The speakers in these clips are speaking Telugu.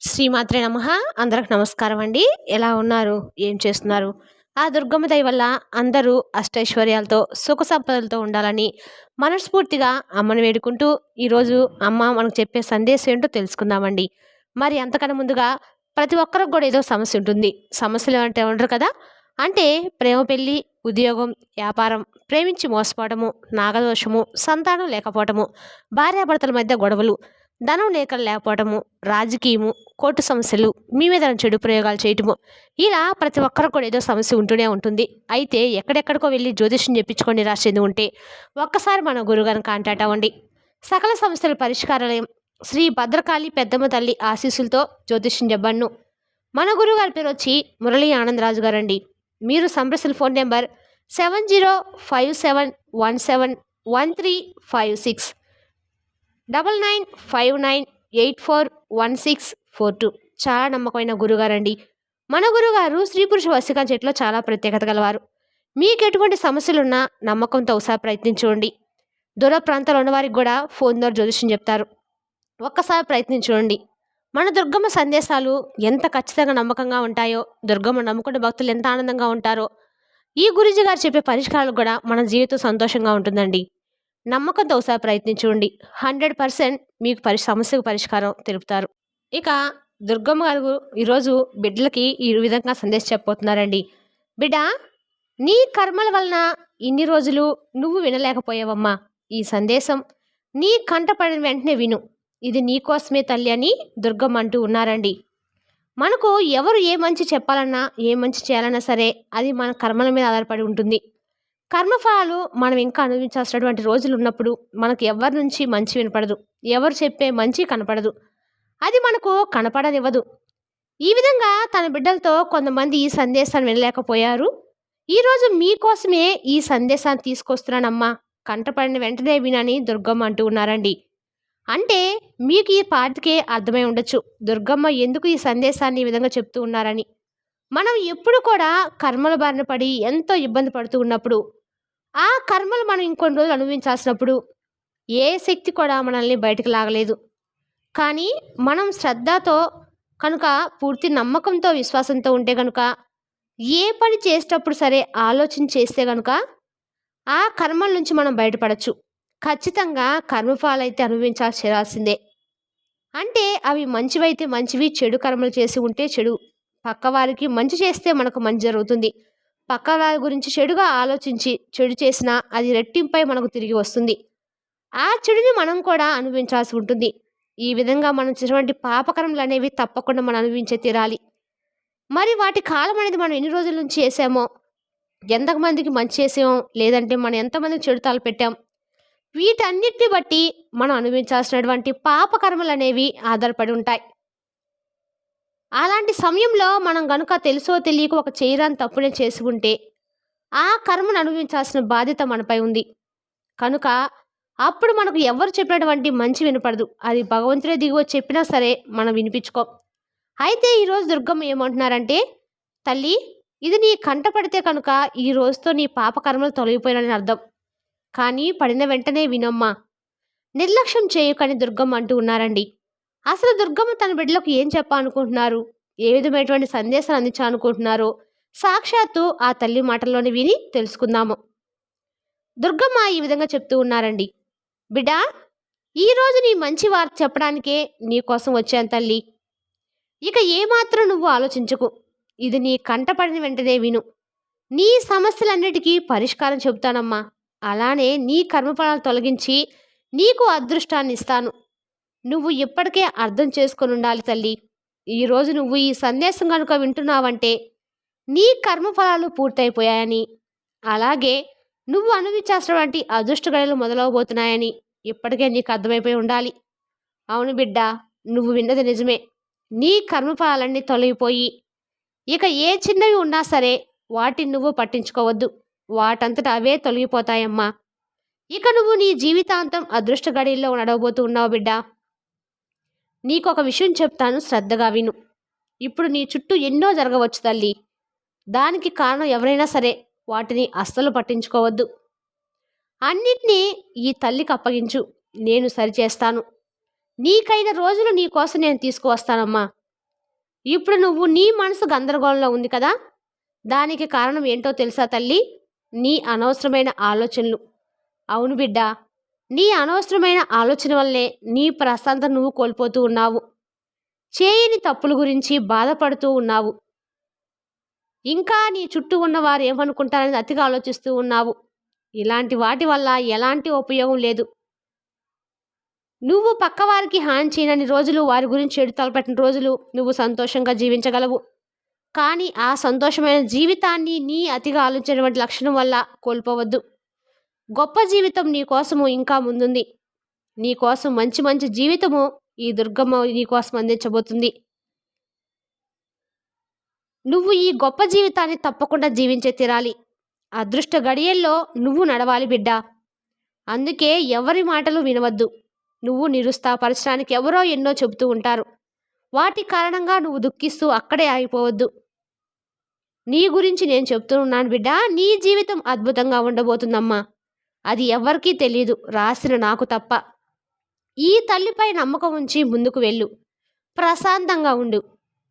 శ్రీమాత్రే నమ. అందరికి నమస్కారం అండి. ఎలా ఉన్నారు? ఏం చేస్తున్నారు? ఆ దుర్గమ్మ దయ వల్ల అందరూ అష్టైశ్వర్యాలతో సుఖ సంపదలతో ఉండాలని మనస్ఫూర్తిగా అమ్మను వేడుకుంటూ ఈరోజు అమ్మ మనకు చెప్పే సందేశం ఏంటో తెలుసుకుందామండి. మరి అంతకన్నా ముందుగా ప్రతి ఒక్కరికి కూడా ఏదో సమస్య ఉంటుంది. సమస్యలు అంటే ఉండరు కదా? అంటే ప్రేమ పెళ్ళి ఉద్యోగం వ్యాపారం ప్రేమించి మోసపోవడము నాగదోషము సంతానం లేకపోవటము భార్యాభర్తల మధ్య గొడవలు ధనం లేఖలు లేకపోవటము రాజకీయము కోర్టు సమస్యలు మీ మీద చెడు ప్రయోగాలు చేయటము ఇలా ప్రతి ఒక్కరికి కూడా ఏదో సమస్య ఉంటూనే ఉంటుంది. అయితే ఎక్కడెక్కడికో వెళ్ళి జ్యోతిష్యం చెప్పించుకొని రాసేది ఉంటే ఒక్కసారి మన గురుగారిని కాంటాక్ట్ అవ్వండి. సకల సమస్యల పరిష్కారాలయం శ్రీ భద్రకాళి పెద్దమ్మ తల్లి ఆశీస్సులతో జ్యోతిష్యం చెప్పను మన గురుగారి పేరు వచ్చి మురళీ ఆనందరాజు గారండి. మీరు సంప్రసల phone number seven zero five seven one seven one three five six double nine five nine eight four one six four two. చాలా నమ్మకమైన గురుగారండి. మన గురుగారు స్త్రీ పురుష వసికా చెట్లో చాలా ప్రత్యేకత గలవారు. మీకు ఎటువంటి సమస్యలున్నా నమ్మకంతో ఒకసారి ప్రయత్నించుకోండి. దూర ప్రాంతాల్లో ఉన్న వారికి కూడా ఫోన్ ద్వారా జ్యోతిష్యం చెప్తారు. ఒక్కసారి ప్రయత్నించుకోండి. మన దుర్గమ్మ సందేశాలు ఎంత ఖచ్చితంగా నమ్మకంగా ఉంటాయో దుర్గమ్మ నమ్ముకున్న భక్తులు ఎంత ఆనందంగా ఉంటారో ఈ గురుజీ గారు చెప్పే పరిష్కారాలు కూడా మన జీవితం సంతోషంగా ఉంటుందండి. నమ్మకంతో ఒకసారి ప్రయత్నించండి హండ్రెడ్ పర్సెంట్ మీకు పరి సమస్యకు పరిష్కారం తెలుపుతారు. ఇక దుర్గమ్మ గారు ఈరోజు బిడ్డలకి ఈ విధంగా సందేశం చెప్పబోతున్నారండి. బిడ్డ నీ కర్మల వలన ఇన్ని రోజులు నువ్వు వినలేకపోయావమ్మా. ఈ సందేశం నీ కంట పడిన వెంటనే విను. ఇది నీకోసమే తల్లి అని దుర్గమ్మ అంటూ ఉన్నారండి. మనకు ఎవరు ఏ మంచి చెప్పాలన్నా ఏ మంచి చేయాలన్నా సరే అది మన కర్మల మీద ఆధారపడి ఉంటుంది. కర్మఫలాలు మనం ఇంకా అనుభవించాల్సినటువంటి రోజులు ఉన్నప్పుడు మనకు ఎవరి నుంచి మంచి వినపడదు. ఎవరు చెప్పే మంచి కనపడదు. అది మనకు కనపడనివ్వదు. ఈ విధంగా తన బిడ్డలతో కొంతమంది ఈ సందేశాన్ని వినలేకపోయారు. ఈరోజు మీకోసమే ఈ సందేశాన్ని తీసుకొస్తున్నానమ్మా. కంటపడిన వెంటనే వినని దుర్గమ్మ అంటూ ఉన్నారండి. అంటే మీకు ఈ పాటికే అర్థమై ఉండొచ్చు. దుర్గమ్మ ఎందుకు ఈ సందేశాన్ని ఈ విధంగా చెప్తూ ఉన్నారని. మనం ఎప్పుడు కూడా కర్మల బారిన పడి ఎంతో ఇబ్బంది పడుతూ ఉన్నప్పుడు ఆ కర్మలు మనం ఇంకొన్ని రోజులు అనుభవించాల్సినప్పుడు ఏ శక్తి కూడా మనల్ని బయటకు లాగలేదు. కానీ మనం శ్రద్ధతో కనుక పూర్తి నమ్మకంతో విశ్వాసంతో ఉంటే కనుక ఏ పని చేసేటప్పుడు సరే ఆలోచన చేస్తే కనుక ఆ కర్మల నుంచి మనం బయటపడచ్చు. ఖచ్చితంగా కర్మఫలాలైతే అనుభవించాల్సిందే అంటే అవి మంచివైతే మంచివి చెడు కర్మలు చేసి ఉంటే చెడు. పక్కవారికి మంచి చేస్తే మనకు మంచి జరుగుతుంది. పక్క వారి గురించి చెడుగా ఆలోచించి చెడు చేసినా అది రెట్టింపై మనకు తిరిగి వస్తుంది. ఆ చెడుని మనం కూడా అనుభవించాల్సి ఉంటుంది. ఈ విధంగా మనం చేసినటువంటి పాపకరములు అనేవి తప్పకుండా మనం అనుభవించే తీరాలి. మరి వాటి కాలం అనేది మనం ఎన్ని రోజుల నుంచి చేసామో ఎంతమందికి మంచి చేసామో లేదంటే మనం ఎంతమందికి చెడు తాలు పెట్టాం వీటన్నిటిని బట్టి మనం అనుభవించాల్సినటువంటి పాపకర్మలు అనేవి ఆధారపడి ఉంటాయి. అలాంటి సమయంలో మనం గనుక తెలుసో తెలియక ఒక చేయరాని తప్పునే చేసి ఉంటే ఆ కర్మను అనుభవించాల్సిన బాధ్యత మనపై ఉంది. కనుక అప్పుడు మనకు ఎవరు చెప్పినటువంటి మంచి వినపడదు. అది భగవంతుడే దిగువ చెప్పినా సరే మనం వినిపించుకోం. అయితే ఈరోజు దుర్గమ్మ ఏమంటున్నారంటే తల్లి ఇది నీ కంట పడితే కనుక ఈ రోజుతో నీ పాప కర్మలు తొలగిపోయినని అర్థం. కానీ పడిన వెంటనే వినమ్మా. నిర్లక్ష్యం చేయకని దుర్గమ్మ అంటూ ఉన్నారండి. అసలు దుర్గమ్మ తన బిడ్డలకు ఏం చెప్పాలనుకుంటున్నారు? ఏ విధమైనటువంటి సందేశాలు అందించాలనుకుంటున్నారో సాక్షాత్తు ఆ తల్లి మాటల్లోనే విని తెలుసుకుందాము. దుర్గమ్మ ఈ విధంగా చెప్తూ ఉన్నారండి. బిడ్డా ఈరోజు నీ మంచి వార్త చెప్పడానికే నీకోసం వచ్చాను తల్లి. ఇక ఏమాత్రం నువ్వు ఆలోచించకు. ఇది నీ కంటపడిన వెంటనే విను. నీ సమస్యలన్నిటికీ పరిష్కారం చెబుతానమ్మా. అలానే నీ కర్మఫలాలు తొలగించి నీకు అదృష్టాన్ని ఇస్తాను. నువ్వు ఇప్పటికే అర్థం చేసుకొని ఉండాలి తల్లి. ఈరోజు నువ్వు ఈ సందేశం కనుక వింటున్నావంటే నీ కర్మఫలాలు పూర్తయిపోయాయని. అలాగే నువ్వు అనుభవించాల్సినటువంటి అదృష్ట గడలు మొదలవబోతున్నాయని ఇప్పటికే నీకు అర్థమైపోయి ఉండాలి. అవును బిడ్డ నువ్వు విన్నది నిజమే. నీ కర్మఫలాలన్నీ తొలగిపోయి ఇక ఏ చిన్నవి ఉన్నా సరే వాటిని నువ్వు పట్టించుకోవద్దు. వాటంతట అవే తొలగిపోతాయమ్మా. ఇక నువ్వు నీ జీవితాంతం అదృష్ట గడిలో నడవబోతూ ఉన్నావు బిడ్డా. నీకు ఒక విషయం చెప్తాను శ్రద్ధగా విను. ఇప్పుడు నీ చుట్టూ ఎన్నో జరగవచ్చు తల్లి. దానికి కారణం ఎవరైనా సరే వాటిని అస్సలు పట్టించుకోవద్దు. అన్నిటినీ ఈ తల్లికి అప్పగించు. నేను సరిచేస్తాను. నీకైన రోజులు నీ కోసం నేను తీసుకువస్తానమ్మా. ఇప్పుడు నువ్వు నీ మనసు గందరగోళంలో ఉంది కదా? దానికి కారణం ఏంటో తెలుసా తల్లి? నీ అనవసరమైన ఆలోచనలు. అవును బిడ్డ నీ అనవసరమైన ఆలోచన వల్లే నీ ప్రశాంతత నువ్వు కోల్పోతూ ఉన్నావు. చేయని తప్పుల గురించి బాధపడుతూ ఉన్నావు. ఇంకా నీ చుట్టూ ఉన్నవారు ఏమనుకుంటారని అతిగా ఆలోచిస్తూ ఉన్నావు. ఇలాంటి వాటి వల్ల ఎలాంటి ఉపయోగం లేదు. నువ్వు పక్కవారికి హాని చేయనని రోజులు వారి గురించి చెడు తలపెట్టిన రోజులు నువ్వు సంతోషంగా జీవించగలవు. కానీ ఆ సంతోషమైన జీవితాన్ని నీ అతిగా ఆలోచించినటువంటి లక్షణం వల్ల కోల్పోవద్దు. గొప్ప జీవితం నీ కోసము ఇంకా ముందుంది. నీ కోసం మంచి మంచి జీవితము ఈ దుర్గమ్మ నీ కోసం అందించబోతుంది. నువ్వు ఈ గొప్ప జీవితాన్ని తప్పకుండా జీవించే తీరాలి. అదృష్ట గడియల్లో నువ్వు నడవాలి బిడ్డ. అందుకే ఎవరి మాటలు వినవద్దు. నువ్వు నిరుత్సాహపరచడానికి ఎవరో ఎన్నో చెబుతూ ఉంటారు. వాటి కారణంగా నువ్వు దుఃఖిస్తూ అక్కడే ఆగిపోవద్దు. నీ గురించి నేను చెప్తూ ఉన్నాను బిడ్డ. నీ జీవితం అద్భుతంగా ఉండబోతుందమ్మా. అది ఎవరికీ తెలియదు రాసిన నాకు తప్ప. ఈ తల్లిపై నమ్మకం ఉంచి ముందుకు వెళ్ళు. ప్రశాంతంగా ఉండు.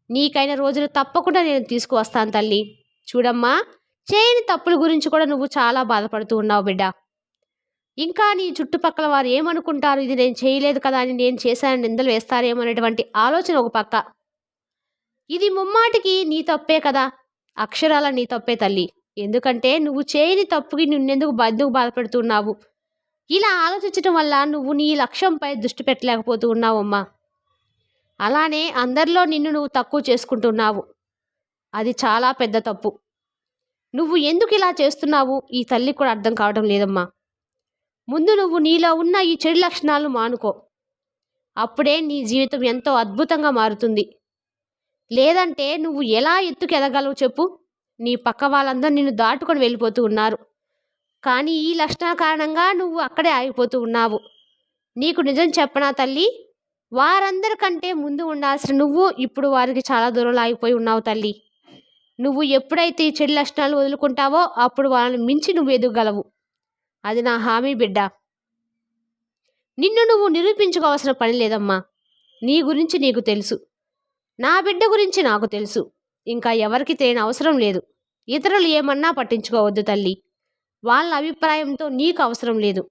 నీకైన రోజులు తప్పకుండా నేను తీసుకువస్తాను తల్లి. చూడమ్మా చేయని తప్పుల గురించి కూడా నువ్వు చాలా బాధపడుతూ ఉన్నావు బిడ్డ. ఇంకా నీ చుట్టుపక్కల వారు ఏమనుకుంటారు? ఇది నేను చేయలేదు కదా అని నేను చేశానని నిందలు వేస్తారేమో అనేటువంటి ఆలోచన ఒక పక్క. ఇది ముమ్మాటికి నీ తప్పే కదా. అక్షరాల నీ తప్పే తల్లి. ఎందుకంటే నువ్వు చేయని తప్పుకి నిన్నెందుకు ఎందుకు బాధపడుతున్నావు? ఇలా ఆలోచించడం వల్ల నువ్వు నీ లక్ష్యంపై దృష్టి పెట్టలేకపోతూ ఉన్నావమ్మా అలానే అందరిలో నిన్ను నువ్వు తక్కువ చేసుకుంటున్నావు. అది చాలా పెద్ద తప్పు. నువ్వు ఎందుకు ఇలా చేస్తున్నావు? ఈ తల్లి కూడా అర్థం కావడం లేదమ్మా. ముందు నువ్వు నీలో ఉన్న ఈ చెడు లక్షణాలను మానుకో. అప్పుడే నీ జీవితం ఎంతో అద్భుతంగా మారుతుంది. లేదంటే నువ్వు ఎలా ఎత్తుకు ఎదగలవు చెప్పు. నీ పక్క వాళ్ళందరూ నిన్ను దాటుకొని వెళ్ళిపోతూ ఉన్నారు. కానీ ఈ లక్షణాల కారణంగా నువ్వు అక్కడే ఆగిపోతూ ఉన్నావు. నీకు నిజం చెప్పనా తల్లి? వారందరికంటే ముందు ఉండాల్సిన నువ్వు ఇప్పుడు వారికి చాలా దూరంలో ఆగిపోయి ఉన్నావు తల్లి. నువ్వు ఎప్పుడైతే ఈ చెడు లక్షణాలు వదులుకుంటావో అప్పుడు వాళ్ళని మించి నువ్వు ఎదుగలవు. అది నా హామీ బిడ్డ. నిన్ను నువ్వు నిరూపించుకోవాల్సిన పని లేదమ్మా. నీ గురించి నీకు తెలుసు. నా బిడ్డ గురించి నాకు తెలుసు. ఇంకా ఎవరికి తెలియని అవసరం లేదు. ఇతరులు ఏమన్నా పట్టించుకోవద్దు తల్లి. వాళ్ళ అభిప్రాయంతో నీకు అవసరం లేదు.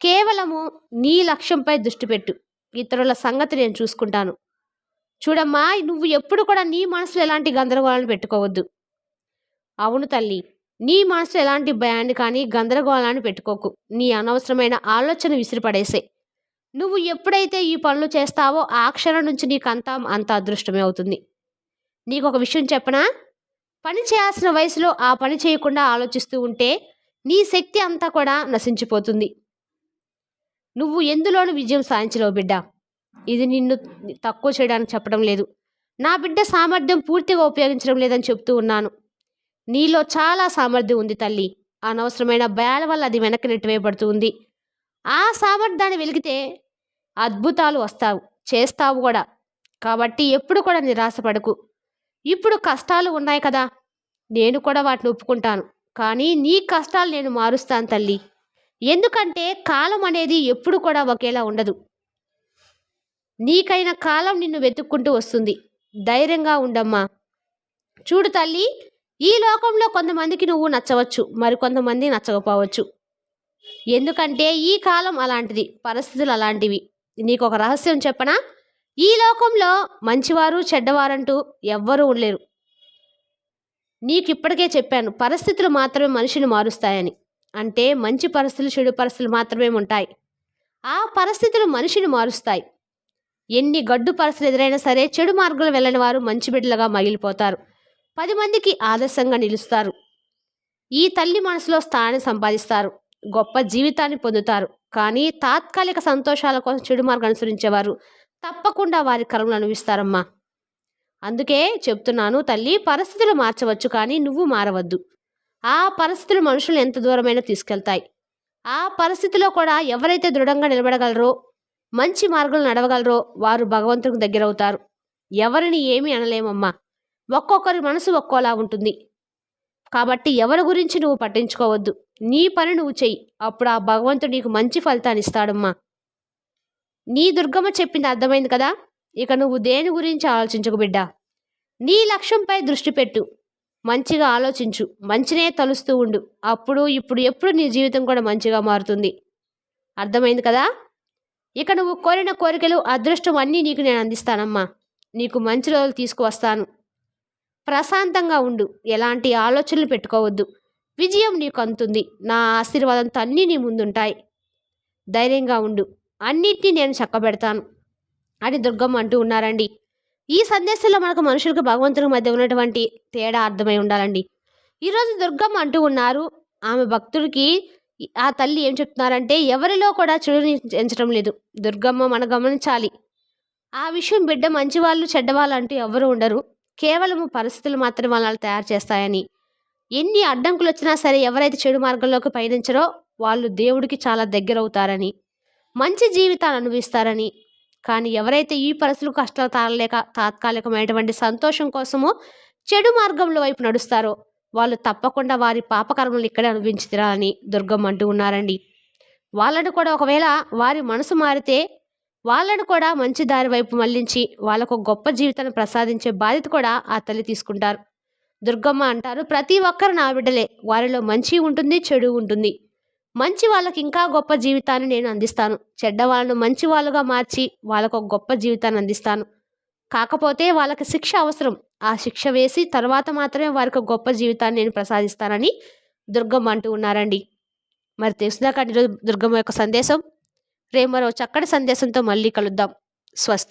కేవలము నీ లక్ష్యంపై దృష్టి పెట్టు. ఇతరుల సంగతి నేను చూసుకుంటాను. చూడమ్మా నువ్వు ఎప్పుడు కూడా నీ మనసులో ఎలాంటి గందరగోళాన్ని పెట్టుకోవద్దు. అవును తల్లి. నీ మనసులో ఎలాంటి భయాన్ని కానీ గందరగోళాన్ని పెట్టుకోకు. నీ అనవసరమైన ఆలోచన విసిరిపడేసే. నువ్వు ఎప్పుడైతే ఈ పనులు చేస్తావో ఆ క్షణం నుంచి నీకంతా అంత అదృష్టమే అవుతుంది. నీకు ఒక విషయం చెప్పనా? పని చేయాల్సిన వయసులో ఆ పని చేయకుండా ఆలోచిస్తూ ఉంటే నీ శక్తి అంతా కూడా నశించిపోతుంది. నువ్వు ఎందులోనూ విజయం సాధించలేవు బిడ్డ. ఇది నిన్ను తక్కువ చేయడానికి చెప్పడం లేదు. నా బిడ్డ సామర్థ్యం పూర్తిగా ఉపయోగించడం లేదని చెప్తూ ఉన్నాను. నీలో చాలా సామర్థ్యం ఉంది తల్లి. అనవసరమైన భయాల వల్ల అది వెనక్కి నెట్టివేయబడుతూ ఉంది. ఆ సామర్థ్యాన్ని వెలిగితే అద్భుతాలు వస్తావు. చేస్తావు కూడా. కాబట్టి ఎప్పుడు కూడా నిరాశపడకు. ఇప్పుడు కష్టాలు ఉన్నాయి కదా. నేను కూడా వాటిని ఒప్పుకుంటాను. కానీ నీ కష్టాలు నేను మారుస్తాను తల్లి. ఎందుకంటే కాలం అనేది ఎప్పుడు కూడా ఒకేలా ఉండదు. నీకైన కాలం నిన్ను వెతుక్కుంటూ వస్తుంది. ధైర్యంగా ఉండమ్మా. చూడు తల్లి ఈ లోకంలో కొంతమందికి నువ్వు నచ్చవచ్చు. మరికొంతమంది నచ్చకపోవచ్చు. ఎందుకంటే ఈ కాలం అలాంటిది పరిస్థితులు అలాంటివి. నీకు ఒక రహస్యం చెప్పనా? ఈ లోకంలో మంచివారు చెడ్డవారంటూ ఎవ్వరూ ఉండలేరు. నీకు ఇప్పటికే చెప్పాను పరిస్థితులు మాత్రమే మనిషిని మారుస్తాయని. అంటే మంచి పరిస్థితులు చెడు పరిస్థితులు మాత్రమే ఉంటాయి. ఆ పరిస్థితులు మనిషిని మారుస్తాయి. ఎన్ని గడ్డు పరిస్థితులు ఎదురైనా సరే చెడు మార్గంలో వెళ్ళని వారు మంచి బిడ్డలుగా మగిలిపోతారు. పది మందికి ఆదర్శంగా నిలుస్తారు. ఈ తల్లి మనసులో స్థానాన్ని సంపాదిస్తారు. గొప్ప జీవితాన్ని పొందుతారు. కానీ తాత్కాలిక సంతోషాల కోసం చెడు మార్గం అనుసరించేవారు తప్పకుండా వారి కర్మలు అనుభవిస్తారమ్మా. అందుకే చెప్తున్నాను తల్లి పరిస్థితులు మార్చవచ్చు కానీ నువ్వు మారవద్దు. ఆ పరిస్థితులు మనుషులు ఎంత దూరమైనా తీసుకెళ్తాయి. ఆ పరిస్థితిలో కూడా ఎవరైతే దృఢంగా నిలబడగలరో మంచి మార్గంలో నడవగలరో వారు భగవంతునికి దగ్గరవుతారు. ఎవరిని ఏమీ అనలేమమ్మా. ఒక్కొక్కరి మనసు ఒక్కోలా ఉంటుంది. కాబట్టి ఎవరి గురించి నువ్వు పట్టించుకోవద్దు. నీ పని నువ్వు చెయ్యి. అప్పుడు ఆ భగవంతుడు నీకు మంచి ఫలితాన్ని ఇస్తాడమ్మా. నీ దుర్గమ్మ చెప్పింది అర్థమైంది కదా? ఇక నువ్వు దేని గురించి ఆలోచించకు బిడ్డ? నీ లక్ష్యంపై దృష్టి పెట్టు. మంచిగా ఆలోచించు. మంచినే తలుస్తూ ఉండు. అప్పుడు ఇప్పుడు ఎప్పుడు నీ జీవితం కూడా మంచిగా మారుతుంది. అర్థమైంది కదా? ఇక నువ్వు కోరిన కోరికలు అదృష్టం అన్నీ నీకు నేను అందిస్తానమ్మా. నీకు మంచి రోజులు తీసుకువస్తాను. ప్రశాంతంగా ఉండు. ఎలాంటి ఆలోచనలు పెట్టుకోవద్దు. విజయం నీకు అందుతుంది. నా ఆశీర్వాదంతో అన్నీ నీ ముందుంటాయి. ధైర్యంగా ఉండు. అన్నిటినీ నేను చక్కబెడతాను. అని దుర్గమ్మ అంటూ ఉన్నారండి. ఈ సందేశంలో మనకు మనుషులకు భగవంతుని మధ్య ఉన్నటువంటి తేడా అర్థమై ఉండాలండి. ఈరోజు దుర్గమ్మ అంటూ ఉన్నారు. ఆమె భక్తుడికి ఆ తల్లి ఏం చెప్తున్నారంటే ఎవరిలో కూడా చెడుని ఎంచడం లేదు. దుర్గమ్మ మనం గమనించాలి. ఆ విషయం బిడ్డ మంచివాళ్ళు చెడ్డవాళ్ళు అంటూ ఎవరు ఉండరు. కేవలము పరిస్థితులు మాత్రమే వాళ్ళని తయారు చేస్తాయని. ఎన్ని అడ్డంకులు వచ్చినా సరే ఎవరైతే చెడు మార్గంలోకి పయనించరో వాళ్ళు దేవుడికి చాలా దగ్గర అవుతారని మంచి జీవితాన్ని అనుభవిస్తారని. కానీ ఎవరైతే ఈ పరిస్థితులు కష్టాలు తాళలేక తాత్కాలికమైనటువంటి సంతోషం కోసము చెడు మార్గంలో వైపు నడుస్తారో వాళ్ళు తప్పకుండా వారి పాపకర్మలు ఇక్కడే అనుభవించి తిరాలని దుర్గమ్మ అంటూ ఉన్నారండి. వాళ్ళను కూడా ఒకవేళ వారి మనసు మారితే వాళ్ళను కూడా మంచి దారి వైపు మళ్ళించి వాళ్ళకు గొప్ప జీవితాన్ని ప్రసాదించే బాధ్యత కూడా ఆ తల్లి తీసుకుంటారు. దుర్గమ్మ అంటారు ప్రతి ఒక్కరు నా బిడ్డలే. వారిలో మంచి ఉంటుంది చెడు ఉంటుంది. మంచి వాళ్ళకి ఇంకా గొప్ప జీవితాన్ని నేను అందిస్తాను. చెడ్డ వాళ్ళను మంచి వాళ్ళుగా మార్చి వాళ్ళకు ఒక గొప్ప జీవితాన్ని అందిస్తాను. కాకపోతే వాళ్ళకి శిక్ష అవసరం. ఆ శిక్ష వేసి తర్వాత మాత్రమే వారికి గొప్ప జీవితాన్ని నేను ప్రసాదిస్తానని దుర్గమ్మ అంటూ ఉన్నారండి. మరి తెలుసుదాకా ఈరోజు దుర్గమ్మ యొక్క సందేశం. రేపు మరో చక్కటి సందేశంతో మళ్ళీ కలుద్దాం. స్వస్తి